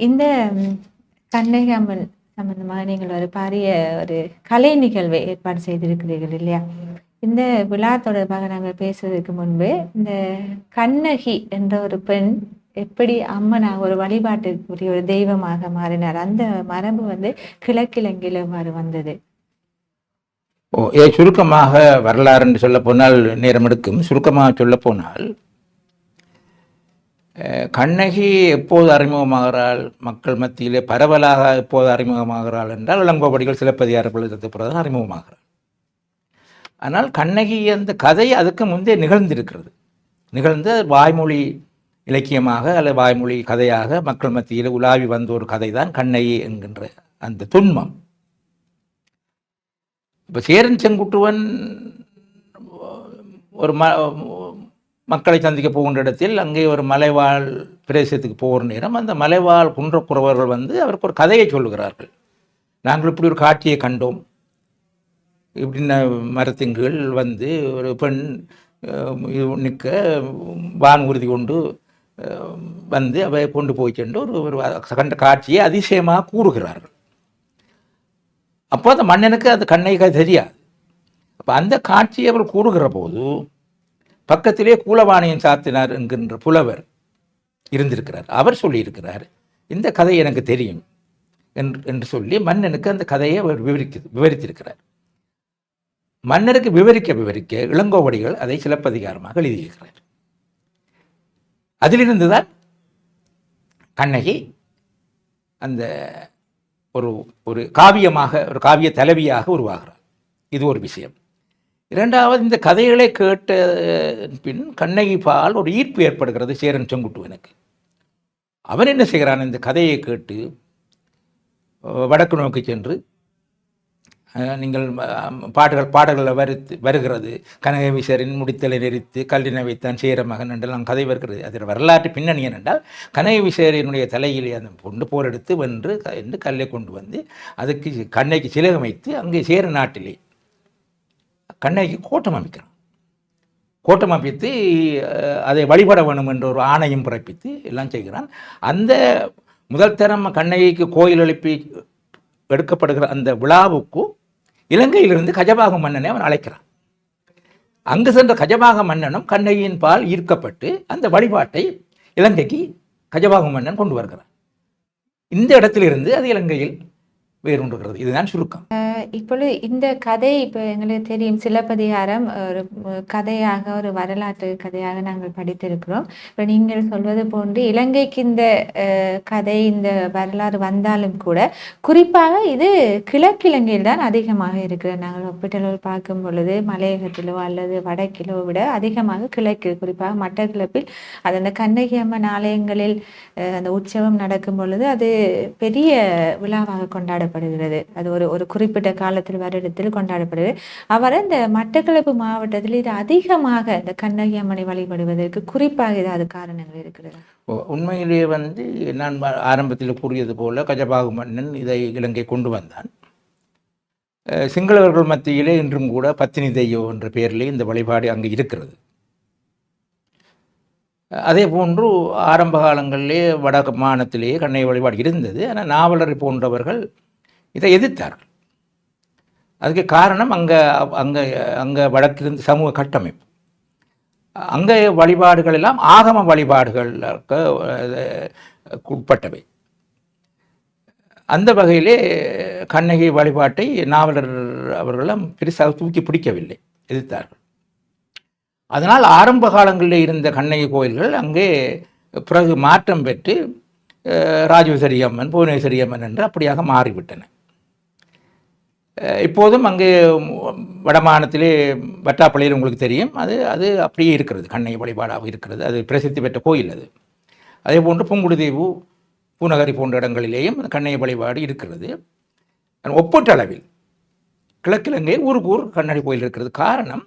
இந்த ம், கண்ணகி அம்மன் சம்பந்தமாக நீங்கள் ஒரு பாரிய ஒரு கலை நிகழ்வை ஏற்பாடு செய்திருக்கிறீர்கள் இல்லையா? இந்த விழா தொடர்பாக நாங்கள் பேசுவதற்கு முன்பு இந்த கண்ணகி என்ற ஒரு பெண் எப்படி அம்மனாக ஒரு வழிபாட்டுக்குரிய ஒரு தெய்வமாக மாறினார். அந்த மரபு வந்து கிழக்கிழங்கில் வந்தது. ஓ ஏ சுருக்கமாக வரலாறு என்று சொல்ல போனால் நேரம் எடுக்கும். சுருக்கமாக சொல்ல போனால் கண்ணகி எப்போது அறிமுகமாகிறாள்? மக்கள் மத்தியிலே பரவலாக எப்போது அறிமுகமாகிறாள் என்றால் இளங்கோபடிகள் சிலப்பதிகார பழுதத்து பிறகு அறிமுகமாகிறாள். ஆனால் கண்ணகி அந்த கதை அதுக்கு முந்தைய நிகழ்ந்திருக்கிறது. நிகழ்ந்து வாய்மொழி இலக்கியமாக அல்லது வாய்மொழி கதையாக மக்கள் மத்தியில் உலாவி வந்த ஒரு கதை தான் கண்ணகி என்கின்ற அந்த துன்பம். இப்போ சேரன் செங்குட்டுவன் ஒரு ம மக்களை சந்திக்க போகின்ற இடத்தில் அங்கே ஒரு மலைவாழ் பிரதேசத்துக்கு போகிற நேரம் அந்த மலைவாழ் குன்றக்குறவர்கள் வந்து அவருக்கு ஒரு கதையை சொல்லுகிறார்கள். நாங்கள் இப்படி ஒரு காட்சியை கண்டோம். இப்படின்ன மரத்தின் கீழ் வந்து ஒரு பெண் நிற்க வான் உறுதி கொண்டு வந்து அவை கொண்டு போய் சென்று ஒரு ஒரு கண்ட காட்சியை அதிசயமாக கூறுகிறார்கள். அப்போ அந்த மன்னனுக்கு அது கண்ணைக்கு தெரியாது. அப்போ அந்த காட்சியை அவர் கூறுகிற போது பக்கத்திலே கூலவாணியன் சாத்தினார் என்கின்ற புலவர் இருந்திருக்கிறார். அவர் சொல்லியிருக்கிறார் இந்த கதை எனக்கு தெரியும் என்று என்று சொல்லி மன்னனுக்கு அந்த கதையை அவர் விவரிக்க விவரித்திருக்கிறார். மன்னருக்கு விவரிக்க விவரிக்க இளங்கோவடிகள் அதை சிலப்பதிகாரமாக எழுதியிருக்கிறார். அதிலிருந்து தான் கண்ணகி அந்த ஒரு ஒரு காவியமாக ஒரு காவிய தலைவியாக உருவாகிறார். இது ஒரு விஷயம். இரண்டாவது இந்த கதைகளை கேட்ட பின் கண்ணகி பால் ஒரு ஈர்ப்பு ஏற்படுகிறது சேரன் செங்குட்டுவனுக்கு. அவன் என்ன செய்கிறான்? இந்த கதையை கேட்டு வடக்கு நோக்கி சென்று நீங்கள் பாடல்கள் பாடல்களில் வருத்து வருகிறது. கனகவிசரின் முடித்தலை நெறித்து கல்லினை வைத்தான் சேர மகன் என்றெல்லாம் கதை வருகிறது. அதில் வரலாற்று பின்னணி என்னென்றால் கனகவிசரினுடைய தலையிலே அந்த கொண்டு போரெடுத்து வென்று என்று கல்லை கொண்டு வந்து அதுக்கு கண்ணைக்கு சிலகம் வைத்து அங்கே சேர நாட்டிலே கண்ணகி கோட்டம் அமைக்கிறான். கோட்டம் அமைத்து அதை வழிபட வேணும் என்ற ஒரு ஆணையம் பிறப்பித்து எல்லாம் செய்கிறான். அந்த முதல் தரம் கண்ணகிக்கு கோயில் எழுப்பி எடுக்கப்படுகிற அந்த விழாவுக்கு இலங்கையிலிருந்து கஜபாக மன்னனை அவன் அழைக்கிறான். அங்கு சென்ற கஜபாக மன்னனும் கண்ணகியின் பால் ஈர்க்கப்பட்டு அந்த வழிபாட்டை இலங்கைக்கு கஜபாக மன்னன் கொண்டு வருகிறான். இந்த இடத்திலிருந்து அது இலங்கையில் வேறுண்டுகிறது. இதுதான் சுருக்கம். இப்பொழுது இந்த கதை இப்போ எங்களுக்கு தெரியும். சிலப்பதிகாரம் ஒரு கதையாக ஒரு வரலாற்று கதையாக நாங்கள் படித்திருக்கிறோம். இப்போ நீங்கள் சொல்வது போன்று இலங்கைக்கு இந்த கதை இந்த வரலாறு வந்தாலும் கூட குறிப்பாக இது கிழக்கிழங்கையில் தான் அதிகமாக இருக்கிறது நாங்கள் ஒப்பிட்டளவில் பார்க்கும் பொழுது மலையகத்திலோ அல்லது வடக்கிலோ விட அதிகமாக கிழக்கு குறிப்பாக மட்டக்கிழப்பில் அது அந்த கண்ணகி அம்மன் ஆலயங்களில் அந்த உற்சவம் நடக்கும் பொழுது அது பெரிய விழாவாக கொண்டாடப்படும். கொண்டாடப்படுகிறது. அது ஒரு ஒரு குறிப்பிட்ட காலத்தில் வருடத்தில் கொண்டாடப்படுகிறது அவர் இந்த மட்டக்களப்பு மாவட்டத்தில் இது அதிகமாக இந்த கண்ணகி அம்மனை வழிபடுவதற்கு குறிப்பாக ஏதாவது காரணங்கள் இருக்கிறது? உண்மையிலேயே வந்து நான் ஆரம்பத்தில் கூறியது போல கஜபாகு மன்னன் இதை இலங்கை கொண்டு வந்தான். சிங்களவர்கள் மத்தியிலே இன்றும் கூட பத்தினி தெய்வம் என்ற பெயரிலே இந்த வழிபாடு அங்கு இருக்கிறது. அதே போன்று ஆரம்ப காலங்களிலே வட மாநிலத்திலேயே கண்ணை வழிபாடு இருந்தது. ஆனால் நாவலர் போன்றவர்கள் இதை எதிர்த்தார்கள். அதுக்கு காரணம் அங்கே அங்கே அங்கே வடக்கிலிருந்து சமூக கட்டமைப்பு. அங்கே வழிபாடுகள் எல்லாம் ஆகம வழிபாடுகளுக்கு உட்பட்டவை. அந்த வகையிலே கண்ணகி வழிபாட்டை நாவலர் அவர்களும் பெருசாக தூக்கி பிடிக்கவில்லை எதிர்த்தார்கள். அதனால் ஆரம்ப காலங்களில் இருந்த கண்ணகி கோயில்கள் அங்கே பிறகு மாற்றம் பெற்று அஹ், ராஜேஸ்வரி அம்மன் புவனேஸ்வரி அம்மன் என்று அப்படியாக மாறிவிட்டன. இப்போதும் அங்கே வடமாநிலத்திலே வட்டாப்பள்ளியில் உங்களுக்கு தெரியும். அது அது அப்படியே இருக்கிறது. கண்ணை வழிபாடாக இருக்கிறது. அது பிரசித்தி பெற்ற கோயில் அது. அதே போன்று புங்குடுதீவு பூநகரி போன்ற இடங்களிலேயும் கண்ணைய வழிபாடு இருக்கிறது. ஒப்பீட்டளவில் கிழக்கிழங்கையில் ஊருக்கு ஊர் கண்ணடி கோயில் இருக்கிறது. காரணம்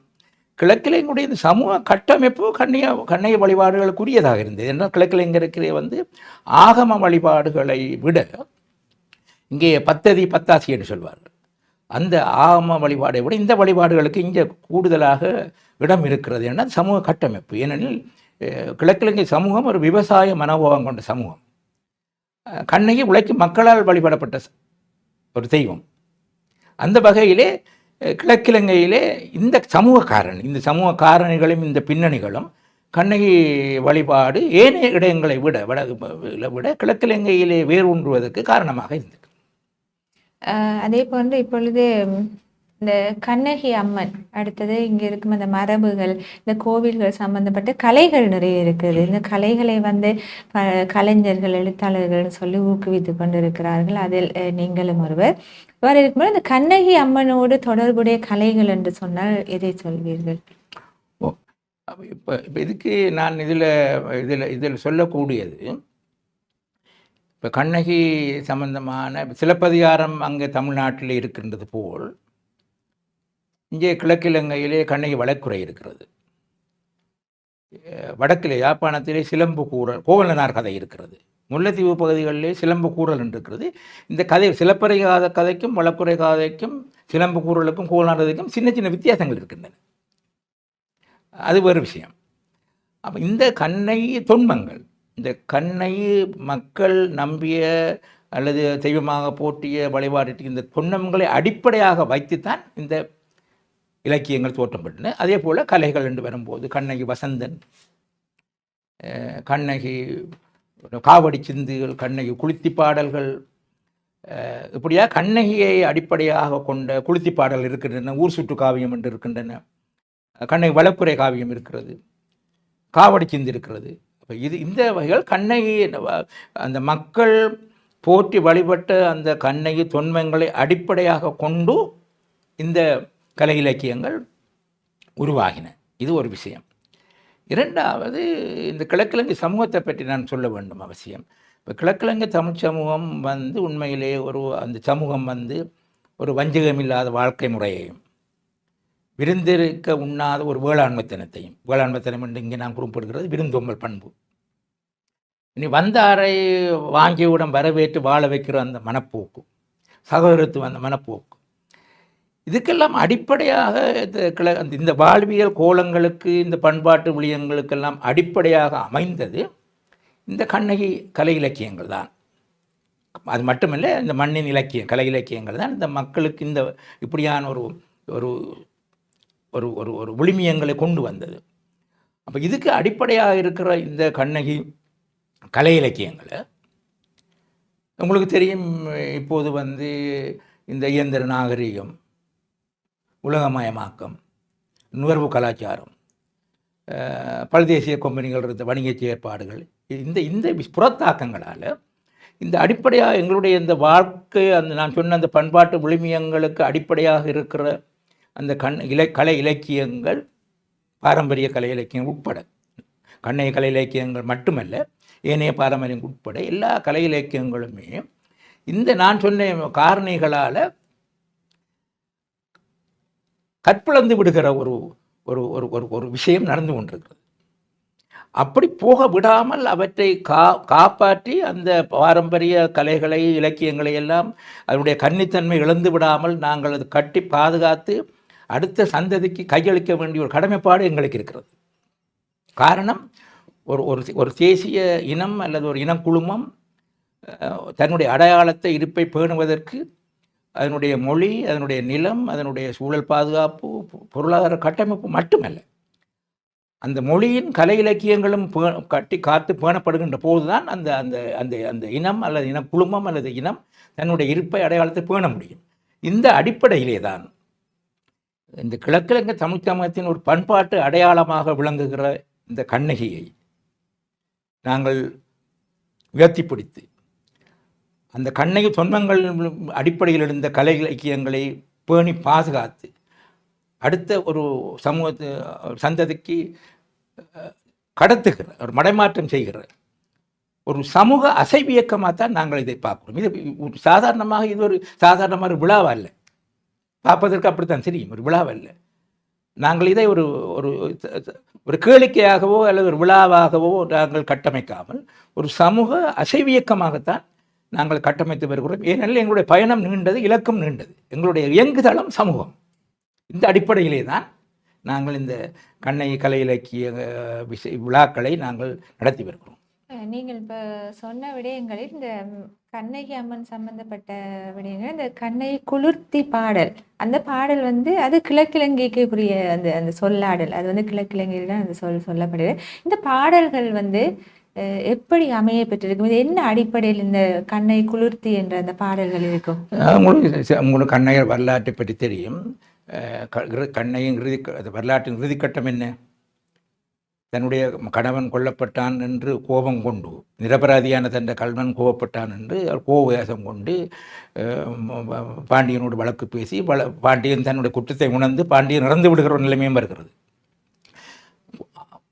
கிழக்கிழங்குடைய இந்த சமூக கட்டமைப்பு கண்ணிய கண்ணைய வழிபாடுகளுக்குரியதாக இருந்தது. ஏன்னா கிழக்கிழங்கருக்கிறே வந்து ஆகம வழிபாடுகளை விட இங்கே பத்ததி பத்தாசி என்று சொல்வார்கள். அந்த ஆகம வழிபாடை விட இந்த வழிபாடுகளுக்கு இங்கே கூடுதலாக இடம் இருக்கிறது என சமூக கட்டமைப்பு. ஏனெனில் கிழக்கிழங்கை சமூகம் ஒரு விவசாய மனோபாவம் கொண்ட சமூகம். கண்ணகி உழைக்கும் மக்களால் வழிபடப்பட்ட ஒரு தெய்வம். அந்த வகையிலே கிழக்கிழங்கையிலே இந்த சமூக காரணி இந்த சமூக காரணிகளும் இந்த பின்னணிகளும் கண்ணகி வழிபாடு ஏனைய இடங்களை விட வட விட கிழக்கிழங்கையிலே வேரூன்றுவதற்கு காரணமாக இருந்திருக்கு. அதே போன்று இப்பொழுது இந்த கண்ணகி அம்மன் அடுத்தது இங்க இருக்கும் அந்த மரபுகள் இந்த கோவில்கள் சம்பந்தப்பட்ட கலைகள் நிறைய இருக்குது. இந்த கலைகளை வந்து ப- கலைஞர்கள் எழுத்தாளர்கள்னு சொல்லி ஊக்குவித்து கொண்டிருக்கிறார்கள். அதில் நீங்களும் ஒருவர். இவ்வாறு இருக்கும்போது இந்த கண்ணகி அம்மனோடு தொடர்புடைய கலைகள் என்று சொன்னால் எதை சொல்வீர்கள்? இப்போ இப்போ இதுக்கு நான் இதில் இதில் இதில் சொல்லக்கூடியது இப்போ கண்ணகி சம்பந்தமான சிலப்பதிகாரம் அங்கே தமிழ்நாட்டில் இருக்கின்றது போல் இங்கே கிழக்கிலங்கையிலே கண்ணகி வழக்குறை இருக்கிறது. வடக்கிலே யாழ்ப்பாணத்திலே சிலம்பு கூறல் கோவலனார் கதை இருக்கிறது. முல்லைத்தீவு பகுதிகளிலே சிலம்பு கூறல் என்று இருக்கிறது. இந்த கதை சிலப்பதிகார கதைக்கும் வழக்குறை கதைக்கும் சிலம்பு கூறலுக்கும் கோவலனார் கதைக்கும் சின்ன சின்ன வித்தியாசங்கள் இருக்கின்றன. அது வேறு விஷயம். அப்போ இந்த கண்ணை தொன்மங்கள் இந்த கண்ணை மக்கள் நம்பிய அல்லது தெய்வமாக போற்றிய வழிபாட்டு இந்த தொன்மங்களை அடிப்படையாக வைத்துத்தான் இந்த இலக்கியங்கள் தோற்றப்பட்டன. அதே போல் கலைகள் என்று வரும்போது கண்ணகி வசந்தன் கண்ணகி காவடி சிந்துகள் கண்ணகி குளித்தி பாடல்கள் இப்படியா கண்ணகியை அடிப்படையாக கொண்ட குளித்தி பாடல் இருக்கின்றன ஊர் சுற்று காவியம் என்று இருக்கின்றன கண்ணகி வளப்புரை காவியம் இருக்கிறது காவடி சிந்து இருக்கிறது இப்போ இது இந்த வகைகள் கண்ணகி அந்த மக்கள் போற்றி வழிபட்ட அந்த கண்ணகி தொன்மங்களை அடிப்படையாக கொண்டு இந்த கலை இலக்கியங்கள் உருவாகின. இது ஒரு விஷயம். இரண்டாவது இந்த கிழக்கிழங்கு சமூகத்தை பற்றி நான் சொல்ல வேண்டும் அவசியம். இப்போ கிழக்கிழங்கு தமிழ் சமூகம் வந்து உண்மையிலே ஒரு அந்த சமூகம் வந்து ஒரு வஞ்சகமில்லாத வாழ்க்கை முறையையும் விருந்திருக்க உண்ணாத ஒரு வேளாண்மைத்தனத்தையும் வேளாண்மைத்தனம் என்று இங்கே நான் குறிப்பிடுகிறது விருந்தோம்பல் பண்பு. இனி வந்தாரை வாங்கியவுடன் வரவேற்று வாழ வைக்கிற அந்த மனப்போக்கு சகோதரத்து அந்த மனப்போக்கு. இதுக்கெல்லாம் அடிப்படையாக இந்த கிள அந்த இந்த வாழ்வியல் கோலங்களுக்கு இந்த பண்பாட்டு விளியங்களுக்கெல்லாம் அடிப்படையாக அமைந்தது இந்த கண்ணகி கலை இலக்கியங்கள் தான். அது மட்டுமல்ல இந்த மண்ணின் இலக்கியம் கலை இலக்கியங்கள் தான் இந்த மக்களுக்கு இந்த இப்படியான ஒரு ஒரு ஒரு ஒரு ஒரு விழுமியங்களை கொண்டு வந்தது. அப்போ இதுக்கு அடிப்படையாக இருக்கிற இந்த கண்ணகி கலை இலக்கியங்களை உங்களுக்கு தெரியும் இப்போது வந்து இந்த இயந்திர நாகரிகம் உலகமயமாக்கம் நுகர்வு கலாச்சாரம் பல பல்தேசிய கம்பெனிகள் இருந்த வணிக செயற்பாடுகள் இந்த இந்த புறத்தாக்கங்களால் இந்த அடிப்படையாக எங்களுடைய இந்த வாழ்க்கை அந்த நான் சொன்ன அந்த பண்பாட்டு விழுமியங்களுக்கு அடிப்படையாக இருக்கிற அந்த கண் இலை கலை இலக்கியங்கள் பாரம்பரிய கலை இலக்கியம் உட்பட. கண்ணைய கலை இலக்கியங்கள் மட்டுமல்ல ஏனைய பாரம்பரியம் உட்பட எல்லா கலை இலக்கியங்களுமே இந்த நான் சொன்ன காரணிகளால் கற்பிழந்து விடுகிற ஒரு ஒரு ஒரு ஒரு ஒரு விஷயம் நடந்து கொண்டிருக்கிறது. அப்படி போக விடாமல் அவற்றை கா காப்பாற்றி அந்த பாரம்பரிய கலைகளை இலக்கியங்களை எல்லாம் அதனுடைய கன்னித்தன்மை இழந்து விடாமல் நாங்கள் அது கட்டி பாதுகாத்து அடுத்த சந்ததிக்கு கையளிக்க வேண்டிய ஒரு கடமைப்பாடு எங்களுக்கு இருக்கிறது. காரணம் ஒரு ஒரு ஒரு தேசிய இனம் அல்லது ஒரு இனக்குழுமம் தன்னுடைய அடையாளத்தை இருப்பை பேணுவதற்கு அதனுடைய மொழி அதனுடைய நிலம் அதனுடைய சூழல் பாதுகாப்பு பொ- பொருளாதார கட்டமைப்பு மட்டுமல்ல அந்த மொழியின் கலை இலக்கியங்களும் பே- கட்டி காத்து பேணப்படுகின்ற போதுதான் அந்த அந்த அந்த அந்த இனம் அல்லது இன குழுமம் அல்லது இனம் தன்னுடைய இருப்பை அடையாளத்தை பேண முடியும். இந்த அடிப்படையிலே தான் இந்த கிழக்கிழங்க தமிழ் சமூகத்தின் ஒரு பண்பாட்டு அடையாளமாக விளங்குகிற இந்த கண்ணகியை நாங்கள் உயர்த்தி பிடித்து அந்த கண்ணகி தொன்மங்கள் அடிப்படையில் இருந்த கலை இலக்கியங்களை பேணி பாதுகாத்து அடுத்த ஒரு சமூகத்து சந்ததிக்கு கடத்துகிற ஒரு மடைமாற்றம் செய்கிற ஒரு சமூக அசைவியக்கமாக தான் நாங்கள் இதை பார்க்குறோம். இது சாதாரணமாக இது ஒரு சாதாரணமாக ஒரு விழாவா இல்லை பார்ப்பதற்கு அப்படித்தான் தெரியும். ஒரு விழாவல்ல. நாங்கள் இதை ஒரு ஒரு ஒரு கேளிக்கையாகவோ அல்லது ஒரு விழாவாகவோ நாங்கள் கட்டமைக்காமல் ஒரு சமூக அசைவியக்கமாகத்தான் நாங்கள் கட்டமைத்து வருகிறோம். ஏனெனில் எங்களுடைய பயணம் நீண்டது இலக்கம் நீண்டது. எங்களுடைய இயங்குதளம் சமூகம். இந்த அடிப்படையிலே தான் நாங்கள் இந்த கண்ணை கலை இலக்கிய விஷய விழாக்களை நாங்கள் நடத்தி வருகிறோம். நீங்கள் இப்போ சொன்ன விடயங்களில் இந்த ம், கண்ணகி அம்மன் சம்பந்தப்பட்ட விடயங்கள் இந்த கண்ணகி குளிர்த்தி பாடல் அந்த பாடல் வந்து அது கிழக்கிழங்கைக்குரிய அந்த அந்த சொல்லாடல் அது வந்து கிழக்கிழங்கையில் தான் அந்த சொல் சொல்லப்படுது. இந்த பாடல்கள் வந்து அஹ், எப்படி அமைய பெற்றிருக்கும்? இது என்ன அடிப்படையில் இந்த கண்ணை குளிர்த்தி என்ற அந்த பாடல்கள் இருக்கும்? அஹ் உங்களுக்கு ச- உங்களுக்கு கண்ணையர் வரலாற்றை பற்றி தெரியும். அஹ் க- இறு- கண்ணையின் இறுதி அது வரலாற்றின் இறுதிக்கட்டம் என்ன? தன்னுடைய கணவன் கொல்லப்பட்டான் என்று கோபம் கொண்டு நிரபராதியான தன் கல்வன் கோபப்பட்டான் என்று கோபவேசம் கொண்டு பாண்டியனோடு வழக்கு பேசி வள பாண்டியன் தன்னுடைய குற்றத்தை உணர்ந்து பாண்டியன் இறந்து விடுகிற ஒரு நிலைமையும் வருகிறது.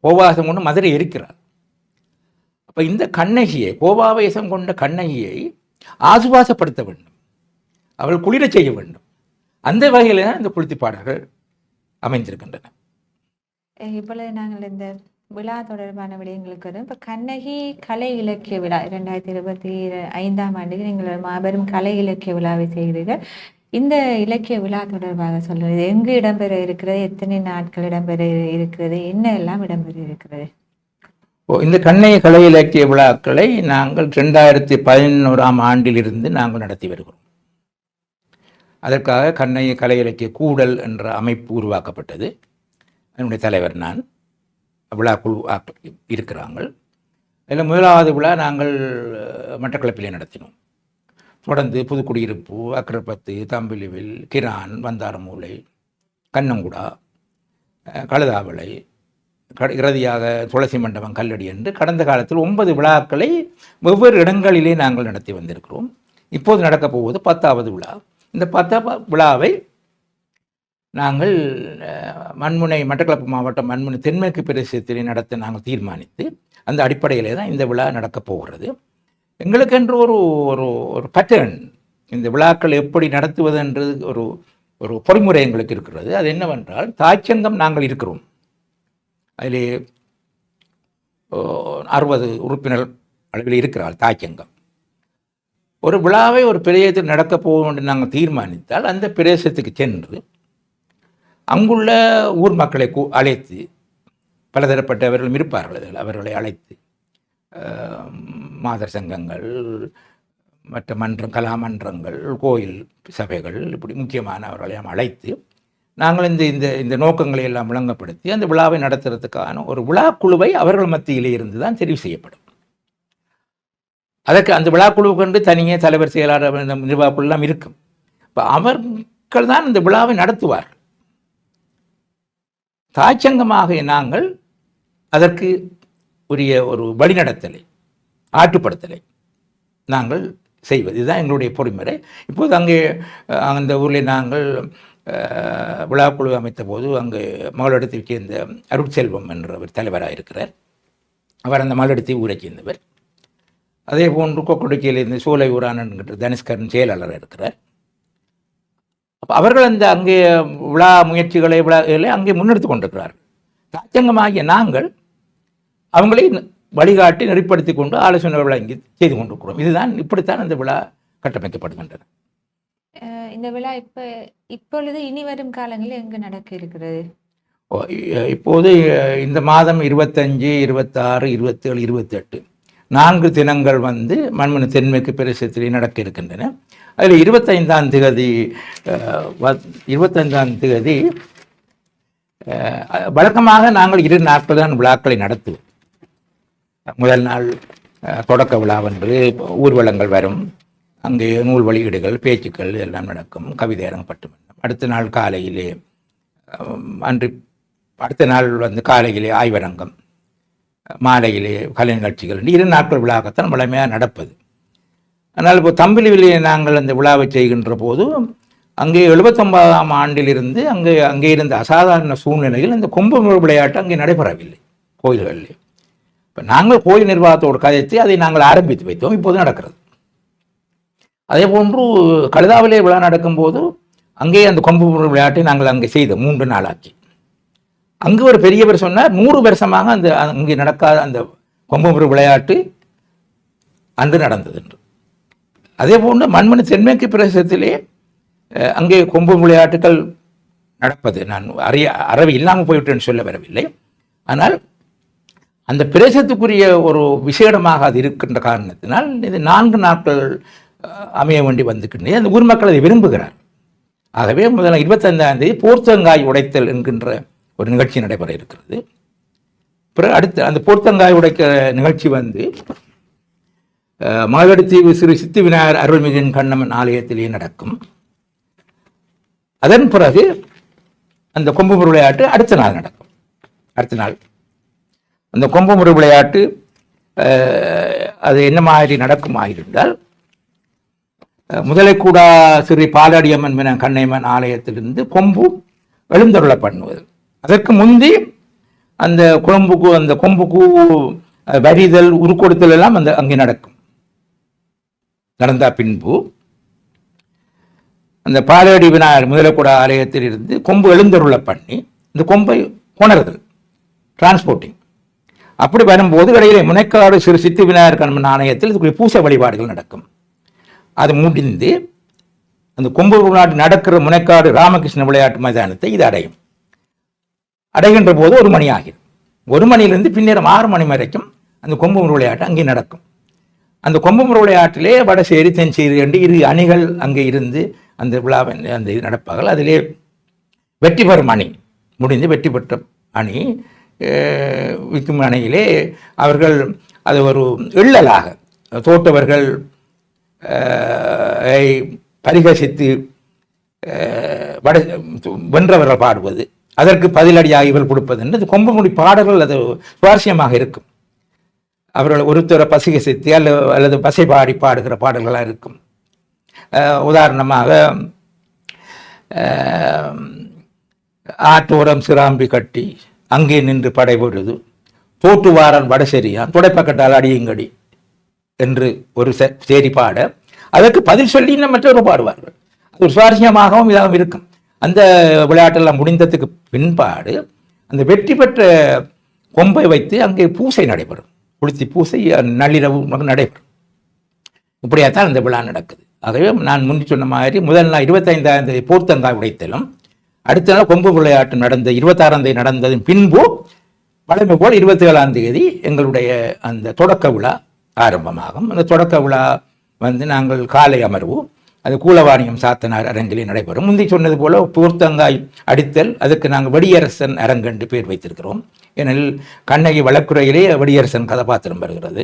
கோபாசம் கொண்டு மதுரை எரிக்கிறார். அப்போ இந்த கண்ணகியை கோபாவேசம் கொண்ட கண்ணகியை ஆசுவாசப்படுத்த வேண்டும். அவள் குளிரச் செய்ய வேண்டும். அந்த வகையில் தான் இந்த குளிர்த்தி பாடல்கள் அமைந்திருக்கின்றன. அஹ் இப்பொழுது நாங்கள் இந்த விழா தொடர்பான விடயங்களுக்கு வரும் இப்போ கண்ணகி கலை இலக்கிய விழா இரண்டாயிரத்தி இருபத்தி ஐந்தாம் ஆண்டுக்கு நீங்கள் மாபெரும் கலை இலக்கிய விழாவை செய்கிறீர்கள். இந்த இலக்கிய விழா தொடர்பாக சொல்லுறது எங்கு இடம்பெற இருக்கிறது? எத்தனை நாட்கள் இடம்பெற இருக்கிறது? என்ன எல்லாம் இடம்பெற இருக்கிறது? ஓ, இந்த கண்ணகி கலை இலக்கிய விழாக்களை நாங்கள் ரெண்டாயிரத்தி பதினோராம் ஆண்டிலிருந்து நாங்கள் நடத்தி வருகிறோம். அதற்காக கண்ணகி கலை இலக்கிய கூடல் என்ற அமைப்பு உருவாக்கப்பட்டது. அதனுடைய தலைவர் நான். விழா குழு இருக்கிறாங்க அதில் முதலாவது விழா நாங்கள் மட்டக்களப்பிலே நடத்தினோம். தொடர்ந்து புதுக்குடியிருப்பு அக்கரப்பத்து தம்பிலிவில் கிரான் வந்தாரமூலை கண்ணங்குடா கழுதாவளை க- இறுதியாக துளசி மண்டபம் கல்லடி என்று கடந்த காலத்தில் ஒன்பது விழாக்களை வெவ்வேறு இடங்களிலே நாங்கள் நடத்தி வந்திருக்கிறோம். இப்போது நடக்கப் போவது பத்தாவது விழா. இந்த பத்தாவது விழாவை நாங்கள் மண்முனை மட்டக்களப்பு மாவட்டம் மண்முனை தென்மேற்கு பிரதேசத்தில் நடத்த நாங்கள் தீர்மானித்து அந்த அடிப்படையிலே தான் இந்த விழா நடக்கப் போகிறது. எங்களுக்கென்று ஒரு ஒரு ஒரு பேட்டர்ன் இந்த விழாக்கள் எப்படி நடத்துவது என்றது ஒரு ஒரு பொறிமுறை எங்களுக்கு இருக்கிறது. அது என்னவென்றால் தாய்ச்சங்கம் நாங்கள் இருக்கிறோம். அதிலே அறுபது உறுப்பினர் அளவில் இருக்கிறாள் தாய்ச்சங்கம் ஒரு விழாவை ஒரு பிரதேசத்தில் நடக்கப் போகும் என்று நாங்கள் தீர்மானித்தால் அந்த பிரதேசத்துக்கு சென்று அங்குள்ள ஊர் மக்களை கூ அழைத்து பலதரப்பட்டவர்களும் இருப்பார்கள் அவர்களை அழைத்து மாதர் சங்கங்கள் மற்ற மன்றம் கலாமன்றங்கள் கோயில் சபைகள் இப்படி முக்கியமான அவர்களையும் அழைத்து நாங்கள் இந்த இந்த இந்த நோக்கங்களை எல்லாம் விளங்கப்படுத்தி அந்த விழாவை நடத்துறதுக்கான ஒரு விழா குழுவை அவர்கள் மத்தியிலே இருந்து தான் தெரிவு செய்யப்படும். அதற்கு அந்த விழா குழுவுக்கு தனியே தலைவர் செயலாளர் இந்த எல்லாம் இருக்கும். இப்போ அவர்கள் தான் இந்த விழாவை நடத்துவார் தாய்ச்சங்கமாக நாங்கள் அதற்கு உரிய ஒரு வழிநடத்தலை ஆற்றுப்படுத்தலை நாங்கள் செய்வது. இதுதான் எங்களுடைய பொறிமுறை. இப்போது அங்கே அந்த ஊரில் நாங்கள் விழாக்குழு அமைத்த போது அங்கு மகளிடத்தைச் சேர்ந்த அருட்செல்வம் என்றவர் தலைவராக இருக்கிறார். அவர் அந்த மகளிடத்தை ஊரை சேர்ந்தவர். அதே போன்று கொக்கொடுக்கையிலிருந்து சூலை ஊரான் என்கிற தனுஷ்கரன் செயலாளர் இருக்கிறார். அப்போ அவர்கள் அந்த அங்கே விழா முயற்சிகளை விழாக்களை அங்கே முன்னெடுத்து கொண்டிருக்கிறார்கள். தாச்சங்கமாகிய நாங்கள் அவங்களை வழிகாட்டி நெறிப்படுத்தி கொண்டு ஆலோசனை வழங்கி செய்து கொண்டிருக்கிறோம். இதுதான் இப்படித்தான் அந்த விழா கட்டமைக்கப்படுகின்றன அஹ் இந்த விழா இப்ப இப்பொழுது இனி வரும் காலங்களில் எங்கு நடக்க இருக்கிறது? இப்போது இந்த மாதம் இருபத்தஞ்சு இருபத்தாறு இருபத்தேழு இருபத்தெட்டு நான்கு தினங்கள் வந்து மண்மணி தென்மேற்கு பிரதேசத்திலே நடக்க இருக்கின்றன அதில் இருபத்தைந்தாம் திகதி வ- இருபத்தைந்தாம் திகதி வழக்கமாக நாங்கள் இரு நாட்கள் தான் விழாக்களை நடத்துவோம். முதல் நாள் தொடக்க விழாவென்று ஊர்வலங்கள் வரும். அங்கே நூல் வெளியீடுகள் பேச்சுக்கள் எல்லாம் நடக்கும். கவிதை அரங்கப்பட்டு அடுத்த நாள் காலையிலே அன்று அடுத்த நாள் வந்து காலையிலே ஆய்வரங்கம். மாலையிலே கலை நிகழ்ச்சிகள் இரு நாட்கள் விழாக்கத்தான் வழமையாக நடப்பது. ஆனால் இப்போ தம்பிலிவிலே நாங்கள் அந்த விழாவை செய்கின்ற போது அங்கே எழுபத்தொன்பதாம் ஆண்டிலிருந்து அங்கே அங்கே இருந்த அசாதாரண சூழ்நிலையில் இந்த கும்பமேள விளையாட்டு அங்கே நடைபெறவில்லை கோயில்களில். இப்போ நாங்கள் கோயில் நிர்வாகத்தோடு கதைத்து அதை நாங்கள் ஆரம்பித்து வைத்தோம் இப்போது நடக்கிறது. அதே போன்று கழுதாவிலே விழா நடக்கும்போது அங்கே அந்த கொம்பு விளையாட்டை நாங்கள் அங்கே செய்தோம் மூன்று நாளாக்கி அங்கு ஒரு பெரியவர் சொன்னார் நூறு வருஷமாக அந்த அங்கே நடக்காத அந்த கொம்பு விளையாட்டு அன்று நடந்தது என்று. அதே போன்று மண்மணி தென்மேற்கு பிரதேசத்திலே அங்கே கொம்பு விளையாட்டுகள் நடப்பது. நான் அறிய அறவி இல்லாமல் போய்விட்டேன்னு சொல்ல வரவில்லை. ஆனால் அந்த பிரதேசத்துக்குரிய ஒரு விசேடமாக அது இருக்கின்ற காரணத்தினால் இது நான்கு நாட்கள் அமைய வேண்டி வந்துக்கின்றே அந்த ஊர் மக்கள் அதை விரும்புகிறார் ஆகவே முதல்ல இருபத்தைந்தாம் தேதி போர்த்தங்காய் உடைத்தல் என்கின்ற ஒரு நிகழ்ச்சி நடைபெற இருக்கிறது. பிறகு அடுத்து அந்த போர்த்தங்காய் உடைக்கிற நிகழ்ச்சி வந்து அஹ், ஸ்ரீ சித்தி விநாயகர் அருள்மிகின் கண்ணம்மன் ஆலயத்திலேயே நடக்கும். அதன் பிறகு அந்த கொம்பு விளையாட்டு அடுத்த நாள் நடக்கும். அடுத்த நாள். அந்த கொம்பு விளையாட்டு அஹ், அது என்ன மாதிரி நடக்குமாயிருந்தால் முதலைக்கூடா ஸ்ரீ பாலாடியம்மன் மின கண்ணையம்மன் ஆலயத்திலிருந்து கொம்பு எழுந்தருள பண்ணுவது. அதற்கு முந்தி அந்த குழம்புக்கு அந்த கொம்புக்கு வரிதல் உருக்கொடுத்தல் எல்லாம் அந்த அங்கே நடக்கும். நடந்த பின்பு அந்த பாலாடி விநாயகர் முதலக்கூட ஆலயத்தில் இருந்து கொம்பு எழுந்தருளை பண்ணி இந்த கொம்பை கொணறுதல் டிரான்ஸ்போர்ட்டிங் அப்படி வரும்போது இடையிலே முனைக்காடு சிறு சித்தி விநாயகர் கண்மன் ஆலயத்தில் இதுக்குரிய பூசை வழிபாடுகள் நடக்கும். அது முடிந்து அந்த கொம்பு நாட்டு நடக்கிற முனைக்காடு ராமகிருஷ்ண விளையாட்டு மைதானத்தை இது அடையும். அடைகின்ற போது ஒரு மணி ஆகிடும். ஒரு மணியிலிருந்து பின்னேரம் ஆறு மணி வரைக்கும் அந்த கொம்பு விளையாட்டு அங்கே நடக்கும். அந்த கொம்பு விளையாட்டிலே வடசேரி தென்சேரி என்று இரு அணிகள் அங்கே இருந்து அந்த விழாவை அந்த இது நடப்பார்கள். அதிலே வெற்றி பெறும் அணி முடிந்து வெற்றி பெற்ற அணி விற்கும் அணியிலே அவர்கள் அது ஒரு இள்ளலாக தோட்டவர்கள் பரிகசித்து வட வென்றவர்கள் பாடுவது அதற்கு பதிலடியாக இவர்கள் கொடுப்பதுன்றது கொம்புமுடி பாடல்கள் அது சுவாரஸ்யமாக இருக்கும். அவர்கள் ஒருத்தரை பசிகசித்து அல்லது அல்லது பசை பாடி பாடுகிற பாடல்களாக இருக்கும். உதாரணமாக ஆற்றோரம் சிராம்பி கட்டி அங்கே நின்று படை பொழுது போட்டுவாரன் வடசெரியான் துடைப்பக்கட்டால் அடியுங்கடி என்று ஒரு செ சேரி பாட அதற்கு பதில் சொல்லி மற்றொரு பாடுவார்கள். அது ஒரு சுவாரஸ்யமாகவும் இதாகவும் இருக்கும். அந்த விளையாட்டெல்லாம் முடிந்ததுக்கு பின்பாடு அந்த வெற்றி பெற்ற கொம்பை வைத்து அங்கே பூசை நடைபெறும். குளித்தி பூசை நள்ளிரவு நடைபெறும். இப்படியாத்தான் அந்த விழா நடக்குது. ஆகவே நான் முன்னே சொன்ன மாதிரி முதல் நாள் இருபத்தைந்தாம் தேதி போர்த்தங்காய் உடைத்தலும் அடுத்த நாள் கொம்பு விளையாட்டு நடந்த இருபத்தாறாம் தேதி நடந்ததின் பின்பு வழமை போல் இருபத்தி ஏழாம் தேதி எங்களுடைய அந்த தொடக்க விழா ஆரம்பமாகும். அந்த தொடக்க விழா வந்து நாங்கள் காலை அமர்வோம். அது கூலவாணியம் சாத்தனார் அரங்கிலே நடைபெறும். முந்தி சொன்னது போல பூர்த்தங்காய் அடித்தல் அதுக்கு நாங்கள் வடியரசன் அரங்கு என்று பேர் வைத்திருக்கிறோம். ஏனெனில் கண்ணகி வழக்குறையிலே வடியரசன் கதாபாத்திரம் வருகிறது.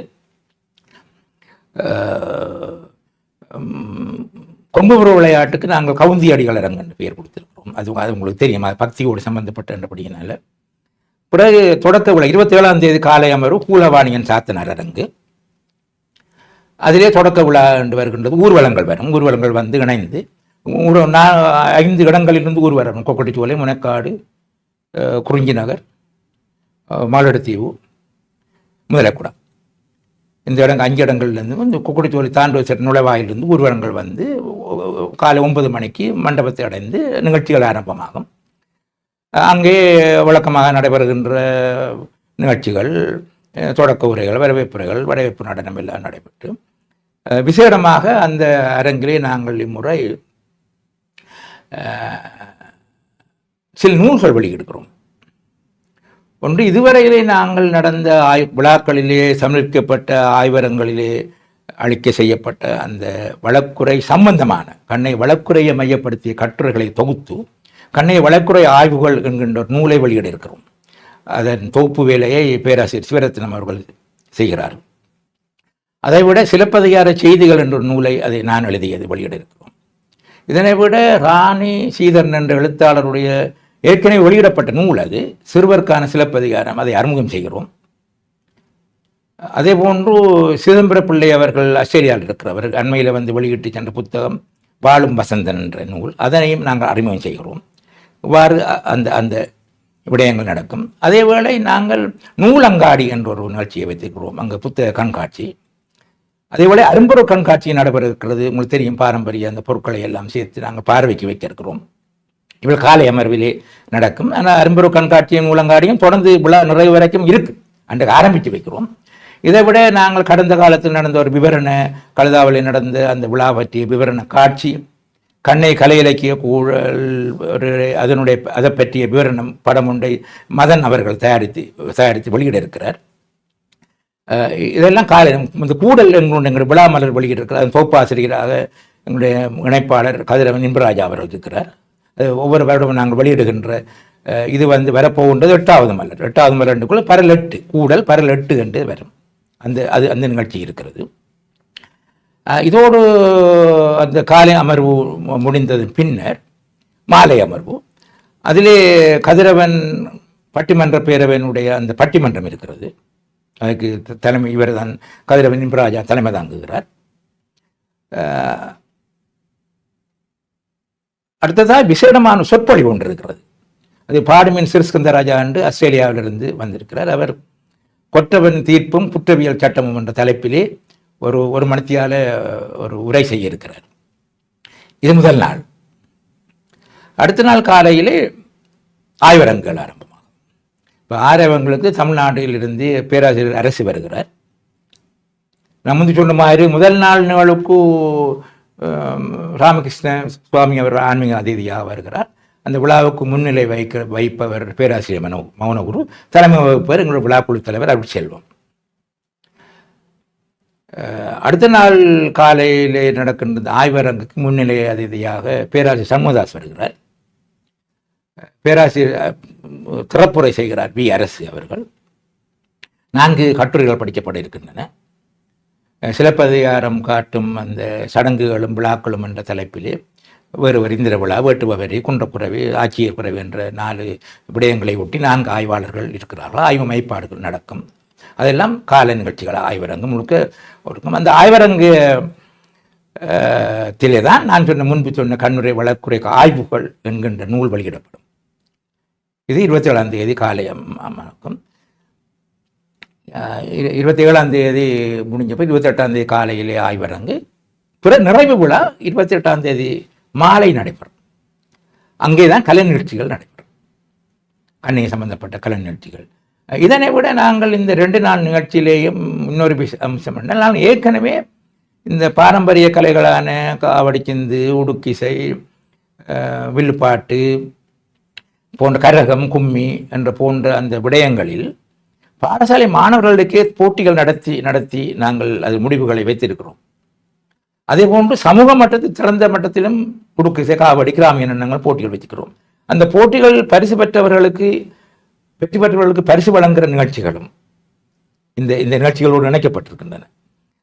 அஹ், கொம்புபுர விளையாட்டுக்கு நாங்கள் கவுந்தி அடிகள் அரங்கு என்று பெயர் கொடுத்திருக்கிறோம். அது அது உங்களுக்கு தெரியும். அது பக்தியோடு சம்பந்தப்பட்டபடியினால பிறகு தொடக்க விழா இருபத்தி ஏழாம் தேதி காலை அமர்வு கூலவாணியன் சாத்தனார் அரங்கு. அதிலே தொடக்க விழா என்று வருகின்றது. ஊர்வலங்கள் வரும். ஊர்வலங்கள் வந்து இணைந்து ஒரு நா- ஐந்து இடங்களிலிருந்து ஊர்வலம். கொக்கட்டிச்சோலை முனைக்காடு குறிஞ்சி நகர் மாலடத்தீவு முதலக்கூடம் இந்த இடங்கள் அஞ்சு இடங்கள்லேருந்து இந்த குக்குடிச்சோலை தாண்டுவ நுழைவாயிலிருந்து ஊர்வலங்கள் வந்து காலை ஒன்பது மணிக்கு மண்டபத்தை அடைந்து நிகழ்ச்சிகள் ஆரம்பமாகும். அங்கே வழக்கமாக நடைபெறுகின்ற நிகழ்ச்சிகள் தொடக்க உரைகள் வரவேற்புரைகள் வரவேற்பு நடனம் எல்லாம் நடைபெற்று விசேடமாக அந்த அரங்கிலே நாங்கள் இம்முறை சில நூல்கள் வெளியிடுகிறோம். ஒன்று இதுவரையிலே நாங்கள் நடந்த ஆய் விழாக்களிலே சமர்ப்பிக்கப்பட்ட ஆய்வரங்களிலே அளிக்க செய்யப்பட்ட அந்த வழக்குறை சம்பந்தமான கண்ணை வழக்குறையை மையப்படுத்திய கட்டுரைகளை தொகுத்து கண்ணை வழக்குறை ஆய்வுகள் என்கின்ற ஒரு நூலை வெளியிட இருக்கிறோம். அதன் தொகுப்பு வேலையை பேராசிரியர் சிவரத்னம் அவர்கள் செய்கிறார்கள் அதைவிட சிலப்பதிகார செய்திகள் என்ற நூலை அதை நான் எழுதியது வெளியிடிருக்கிறோம் இதனை விட ராணி சீதரன் என்ற எழுத்தாளருடைய ஏற்கனவே வெளியிடப்பட்ட நூல் அது. சிறுவர்க்கான சிலப்பதிகாரம் அதை அறிமுகம் செய்கிறோம். அதே போன்று சிதம்பர பிள்ளை அவர்கள் ஆஸ்திரேலியாவில் இருக்கிறவர் அண்மையில் வந்து வெளியிட்டு சென்ற புத்தகம் வாழும் வசந்தன் என்ற நூல். அதனையும் நாங்கள் அறிமுகம் செய்கிறோம். இவ்வாறு அந்த அந்த விடயங்கள் நடக்கும். அதேவேளை நாங்கள் நூலங்காடி என்ற ஒரு நிகழ்ச்சியை வைத்திருக்கிறோம். அங்கே புத்தக கண்காட்சி. அதேபோல அரும்பொருள் கண்காட்சி நடைபெற இருக்கிறது உங்களுக்கு தெரியும் பாரம்பரிய அந்த பொருட்களை எல்லாம் சேர்த்து நாங்கள் பார்வைக்கு வைக்க இருக்கிறோம் இவள் காலை அமர்விலே நடக்கும். ஆனால் அரும்பொருள் கண்காட்சியும் மூலங்காடியும் தொடர்ந்து விழா நிறைவு வரைக்கும் இருக்கு. அன்றைக்கு ஆரம்பித்து வைக்கிறோம். இதை விட நாங்கள் கடந்த காலத்தில் நடந்த ஒரு விவரண கழுதாவளி நடந்த அந்த விழா பற்றிய விவரண காட்சி கண்ணை கலை இலக்கிய கூழல் ஒரு அதனுடைய அதை பற்றிய விவரணம் படம் ஒன்றை மதன் அவர்கள் தயாரித்து தயாரித்து வெளியிட இருக்கிறார். இதெல்லாம் காலை இந்த கூடல் எங்களுடைய எங்கள் விழா மலர் வெளியிட்டிருக்கிறார் அந்த தொகுப்பாசிரியராக எங்களுடைய இணைப்பாளர் கதிரவன் இன்பராஜா அவர்கள் இருக்கிறார் ஒவ்வொரு வருடமும் நாங்கள் வெளியிடுகின்ற இது வந்து வரப்போகின்றது எட்டாவது மலர். எட்டாவது மலர்ண்டுக்குள்ளே பரல் எட்டு கூடல் பரலெட்டு என்று வரும். அந்த அது அந்த நிகழ்ச்சி இருக்கிறது. இதோடு அந்த காலை அமர்வு முடிந்தது பின்னர் மாலை அமர்வு. அதிலே கதிரவன் பட்டிமன்ற பேரவையினுடைய அந்த பட்டிமன்றம் இருக்கிறது. அதுக்கு தலைமை இவர் தான் கதிரவன் இம்பராஜா தலைமை தாங்குகிறார் அடுத்ததாக விசேடமான சொற்பொழிவு ஒன்று இருக்கிறது. அது பாடுமின் சிறுஸ்கந்தராஜா என்று ஆஸ்திரேலியாவிலிருந்து வந்திருக்கிறார். அவர் கொற்றவன் தீர்ப்பும் குற்றவியல் சட்டமும் என்ற தலைப்பிலே ஒரு ஒரு மணித்தியால ஒரு உரை செய்ய இருக்கிறார். இது முதல் நாள். அடுத்த நாள் காலையிலே ஆய்வரங்குகள் ஆரம்பம். இப்போ ஆய்வரங்களுக்கு தமிழ்நாட்டிலிருந்து பேராசிரியர் அரசு வருகிறார். நான் முந்தி சொன்ன மாதிரி முதல் நாள் நிகழ்வுக்கு ராமகிருஷ்ண சுவாமி அவர் ஆன்மீக அதிதியாக வருகிறார். அந்த விழாவுக்கு முன்னிலை வைக்க வைப்பவர் பேராசிரியர் மனோ மௌனகுரு. தலைமை வகுப்பவர் எங்களுடைய விழாக்குழு தலைவர் அப்படி செல்வம். அடுத்த நாள் காலையிலே நடக்கின்ற இந்த ஆய்வரங்குக்கு முன்னிலை அதிதியாக பேராசிரியர் சண்முகதாஸ் வருகிறார். பேராசிரியர் திறப்புரை செய்கிறார் வி அரசு அவர்கள். நான்கு கட்டுரைகள் படிக்கப்பட இருக்கின்றன. சிலப்பதிகாரம் காட்டும் அந்த சடங்குகளும் விழாக்களும் என்ற தலைப்பிலே வேறு ஒரு இந்திர விழா வேட்டுபவரி குன்றப்புறவி ஆட்சியர் புறவி என்ற நாலு விடயங்களை ஒட்டி நான்கு ஆய்வாளர்கள் இருக்கிறார்கள். ஆய்வு மைப்பாடுகள் நடக்கும். அதெல்லாம் கால நிகழ்ச்சிகள் ஆய்வரங்கு முழுக்க இருக்கும் அந்த ஆய்வரங்கு திலே தான் நான் சொன்ன முன்பு சொன்ன கண்ணுரை வழக்குரை ஆய்வுகள் என்கின்ற நூல் வெளியிடப்படும். இது இருபத்தி ஏழாம் தேதி காலை அம்மனுக்கும் இருபத்தி ஏழாம் தேதி முடிஞ்சப்போ இருபத்தெட்டாம் தேதி காலையிலே ஆய்வரங்கு. பிற நிறைவு விழா இருபத்தி எட்டாம் தேதி மாலை நடைபெறும். அங்கே தான் கலை நிகழ்ச்சிகள் நடைபெறும். அன்னை சம்பந்தப்பட்ட கலை நிகழ்ச்சிகள். இதனை விட நாங்கள் இந்த ரெண்டு நாள் நிகழ்ச்சியிலேயும் இன்னொரு அம்சம் என்ன நான் ஏற்கனவே இந்த பாரம்பரிய கலைகளான காவடிச்சிந்து உடுக்கிசை வில்லுப்பாட்டு போன்ற கரகம் கும்மி என்ற போன்ற அந்த விடயங்களில் பாடசாலை மாணவர்களுக்கே போட்டிகள் நடத்தி நடத்தி நாங்கள் அது முடிவுகளை வைத்திருக்கிறோம். அதே போன்று சமூக மட்டத்தில் சிறந்த மட்டத்திலும் குடுக்கு காவடி கிராமிய எண்ணங்கள் போட்டிகள் வைத்துக்கிறோம் அந்த போட்டிகள் பரிசு பெற்றவர்களுக்கு வெற்றி பெற்றவர்களுக்கு பரிசு வழங்குகிற நிகழ்ச்சிகளும் இந்த இந்த நிகழ்ச்சிகளோடு இணைக்கப்பட்டிருக்கின்றன.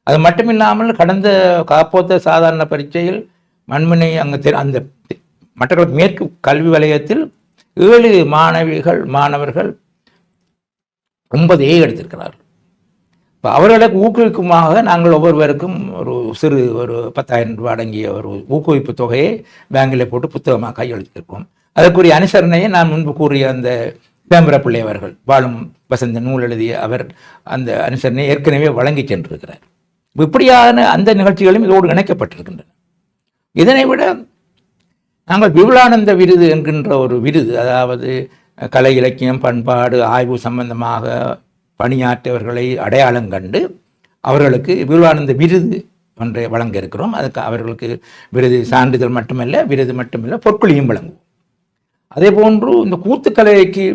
அது மட்டுமில்லாமல் கடந்த காப்போத்த சாதாரண பரீட்சையில் மண்மனை அங்கே அந்த மட்டக்களப்பு மேற்கு கல்வி வலயத்தில் ஏழு மாணவிகள் மாணவர்கள் ஒன்பது ஏ எடுத்திருக்கிறார்கள். இப்போ அவர்களுக்கு ஊக்குவிக்குமாக நாங்கள் ஒவ்வொருவருக்கும் ஒரு சிறு ஒரு பத்தாயிரம் ரூபாய் அடங்கிய ஒரு ஊக்குவிப்பு தொகையை பேங்கில் போட்டு புத்தகமாக கையெழுத்திருக்கோம் அதற்குரிய அனுசரணையை நான் முன்பு கூறிய அந்த சிதம்பர பிள்ளை அவர்கள் வாழும் வசந்த நூல் எழுதிய அவர் அந்த அனுசரணையை ஏற்கனவே வழங்கி சென்றிருக்கிறார். இப்படியான அந்த நிகழ்ச்சிகளும் இதோடு இணைக்கப்பட்டிருக்கின்றன. இதனை விட நாங்கள் விபுலானந்த விருது என்கின்ற ஒரு விருது அதாவது கலை இலக்கியம் பண்பாடு ஆய்வு சம்பந்தமாக பணியாற்றியவர்களை அடையாளம் கண்டு அவர்களுக்கு விபுலானந்த விருது ஒன்றை வழங்க இருக்கிறோம். அதுக்கு அவர்களுக்கு விருது சான்றிதழ் மட்டுமல்ல விருது மட்டுமல்ல பொற்கொழியும் வழங்குவோம். அதே போன்று இந்த கூத்துக்கலைக்கு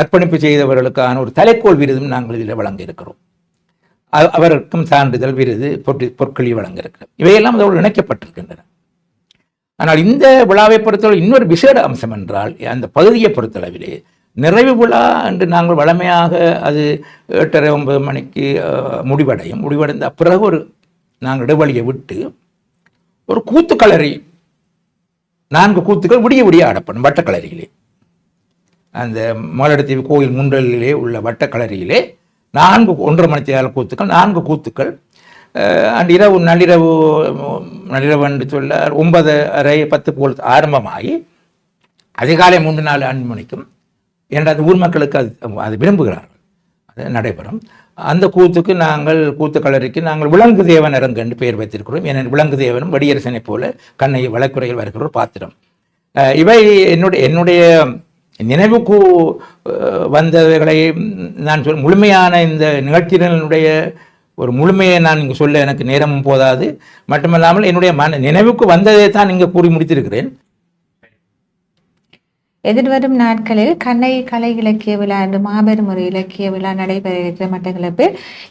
அர்ப்பணிப்பு செய்தவர்களுக்கான ஒரு தலைக்கோள் விருதும் நாங்கள் இதில் வழங்க இருக்கிறோம். அவருக்கும் சான்றிதழ் விருது பொற்று பொற்களி வழங்க இருக்கிறோம். இவையெல்லாம் அதோடு இணைக்கப்பட்டிருக்கின்றன. ஆனால் இந்த விழாவை பொறுத்தளவு இன்னொரு விசேட அம்சம் என்றால் அந்த பகுதியை பொறுத்தளவிலே நிறைவு விழா என்று நாங்கள் வழமையாக அது எட்டரை ஒன்பது மணிக்கு முடிவடையும். முடிவடைந்த பிறகு ஒரு நாங்கள் இடைவெளியை விட்டு ஒரு கூத்துக்களரி நான்கு கூத்துக்கள் விடிய விடிய ஆடப்படும் வட்டக்களரியிலே அந்த மலடத்தீவு கோயில் முன்றலிலே உள்ள வட்டக்களரியிலே நான்கு ஒன்றரை மணி தேர்தல் கூத்துக்கள் நான்கு கூத்துக்கள் அண்ட் இரவு நள்ளிரவு நள்ளிரவு என்று சொல்ல ஒன்பது அரை பத்து போல் ஆரம்பமாகி அதிகாலை மூன்று நாலு அஞ்சு மணிக்கும் என்ற ஊர் மக்களுக்கு அது அது விரும்புகிறார்கள் அது நடைபெறும். அந்த கூத்துக்கு நாங்கள் கூத்து கலரிக்கு நாங்கள் விலங்கு தேவன் அரங்கு என்று பெயர் வைத்திருக்கிறோம். ஏனெனில் விலங்கு தேவனும் வடியரசனை போல கண்ணை வழக்குறையில் வருகிற ஒரு பாத்திரம் இவை என்னுடைய என்னுடைய நினைவுக்கு வந்தவைகளை நான் சொல் முழுமையான இந்த நிகழ்ச்சியினுடைய ஒரு முழுமையை நான் இங்கே சொல்ல எனக்கு நேரமும் போதாது. மட்டுமல்லாமல் என்னுடைய மன நினைவுக்கு வந்ததை தான் இங்கே கூறி முடித்திருக்கிறேன். எதிர்வரும் நாட்களில் கண்ணை கலை இலக்கிய விழா என்று மாபெரும் ஒரு இலக்கிய விழா நடைபெற இருக்கிற மட்டக்களப்பு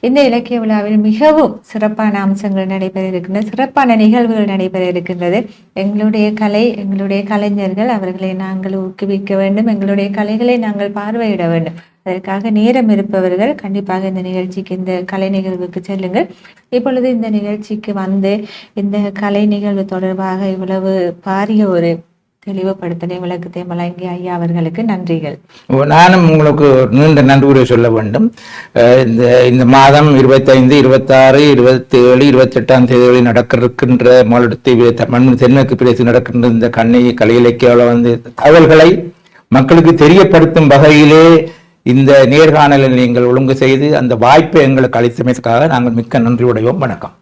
இந்த இலக்கிய விழாவில் மிகவும் சிறப்பான அம்சங்கள் நடைபெற இருக்கின்றன சிறப்பான நிகழ்வுகள் நடைபெற இருக்கின்றது எங்களுடைய கலை எங்களுடைய கலைஞர்கள் அவர்களை நாங்கள் ஊக்குவிக்க வேண்டும். எங்களுடைய கலைகளை நாங்கள் பார்வையிட வேண்டும். அதற்காக நேரம் இருப்பவர்கள் கண்டிப்பாக இந்த நிகழ்ச்சிக்கு இந்த கலை நிகழ்வுக்கு செல்லுங்கள். இப்பொழுது இந்த நிகழ்ச்சிக்கு வந்து இந்த கலை நிகழ்வு தொடர்பாக இவ்வளவு பாரிய ஒரு தெளிவுபடுத்தலை விளக்கத்தை வழங்கிய ஐயா அவர்களுக்கு நன்றிகள். நானும் உங்களுக்கு நீண்ட நன்றியுரை சொல்ல வேண்டும். இந்த இந்த மாதம் இருபத்தைந்து இருபத்தாறு இருபத்தி ஏழு இருபத்தெட்டாம் தேதிகளில் நடக்கிருக்கின்ற மாநிலத்தை மண் தென்மேற்கு பிரதேசத்தில் நடக்கின்ற இந்த கண்ணை கலை இலக்கியாவில் வந்து தகவல்களை மக்களுக்கு தெரியப்படுத்தும் வகையிலே இந்த நேர்காணலை நீங்கள் ஒழுங்கு செய்து அந்த வாய்ப்பை எங்களுக்கு அளித்தமைக்காக நாங்கள் மிக்க நன்றியுடையோம். வணக்கம்.